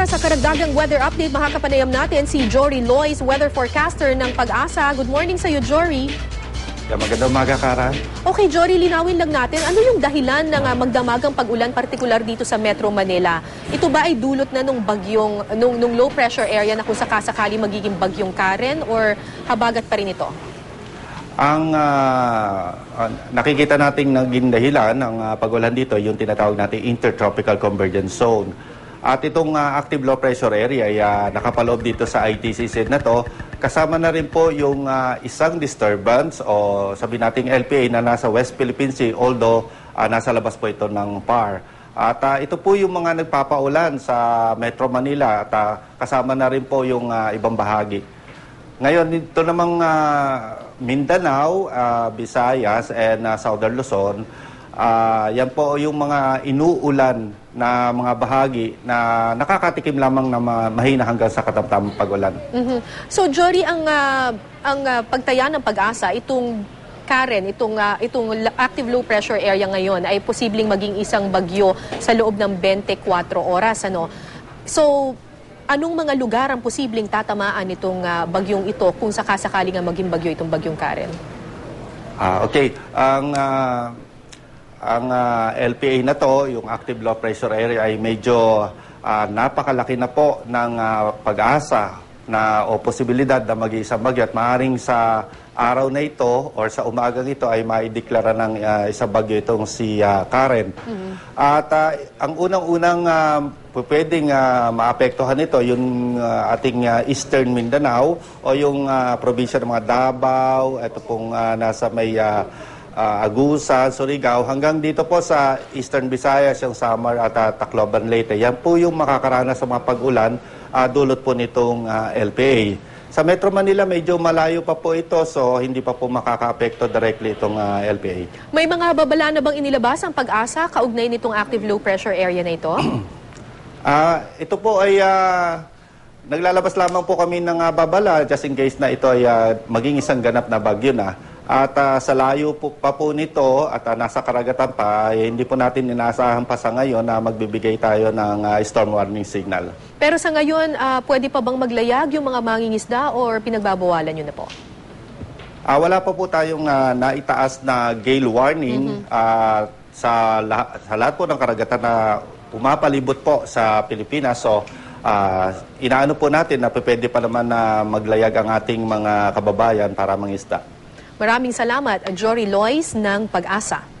Para sa karagdagang weather update, makakapanayam natin si Jory Lois, weather forecaster ng Pag-asa. Good morning sa iyo, Jory. Yeah, magandang umaga, Kara. Okay, Jory, linawin lang natin, ano yung dahilan ng ah, magdamagang pag-ulan, partikular dito sa Metro Manila? Ito ba ay dulot na nung bagyong, nung, nung low pressure area na kung sakasakali magiging bagyong Karen or habagat pa rin ito? Ang ah, nakikita nating naging dahilan ng ah, pag-ulan dito, yung tinatawag nating Intertropical Convergence Zone. At itong ah, active low pressure area ay ah, nakapaloob dito sa ITCZ na to. Kasama na rin po yung ah, isang disturbance o sabi nating LPA na nasa West Philippine Sea although ah, nasa labas po ito ng PAR. At ah, ito po yung mga nagpapaulan sa Metro Manila at ah, kasama na rin po yung ah, ibang bahagi. Ngayon, dito namang ah, Mindanao, ah, Visayas, and ah, Southern Luzon, ah, yan po yung mga inuulan na mga bahagi na nakakatikim lamang na ma- mahina hanggang sa katamtamang pag-ulan. Mhm. So, Jory, ang, ah, ang ah, pagtaya ng pag-asa, itong Karen, itong, ah, itong active low pressure area ngayon ay posibleng maging isang bagyo sa loob ng 24 oras. Ano? So, anong mga lugar ang posibleng tatamaan itong ah, bagyong ito kung sakasakali nga maging bagyo itong bagyong Karen? Ah, okay. Ang ah, ang ah, LPA na to, yung active low pressure area ay medyo ah, napakalaki na po ng ah, pag-asa na o posibilidad na mag isang bagyo at maaaring sa araw na ito or sa umagang ito ay maideklara ng ah, isang bagyo itong si ah, Karen. At ah, ang unang-unang pu- pwedeng ah, maapektuhan nito yung ah, ating ah, Eastern Mindanao o yung ah, probinsya ng mga Davao, ito pong ah, nasa may ah, ah, Agusan, Surigao, hanggang dito po sa Eastern Visayas, yung Samar at ah, Tacloban Leyte. Yan po yung makakaranas sa mga pag-ulan ah, dulot po nitong ah, LPA. Sa Metro Manila, medyo malayo pa po ito, so hindi pa po makaka-apekto directly itong ah, LPA. May mga babala na bang inilabas ang pag-asa kaugnay nitong active low pressure area na ito? Ah, ito po ay ah, naglalabas lamang po kami ng ah, babala just in case na ito ay ah, maging isang ganap na bagyo na. At ah, sa layo po pa po nito at ah, nasa karagatan pa, eh, hindi po natin inaasahan pa sa ngayon na magbibigay tayo ng ah, storm warning signal. Pero sa ngayon, ah, pwede pa bang maglayag yung mga mangingisda or pinagbabawalan nyo na po? Ah, wala pa po tayong ah, naitaas na gale warning ah, sa, lahat, sa lahat po ng karagatan na pumapalibot po sa Pilipinas. So, ah, inaano po natin na pwede pa naman na maglayag ang ating mga kababayan para mangisda. Maraming salamat, Jory Lois ng Pag-asa.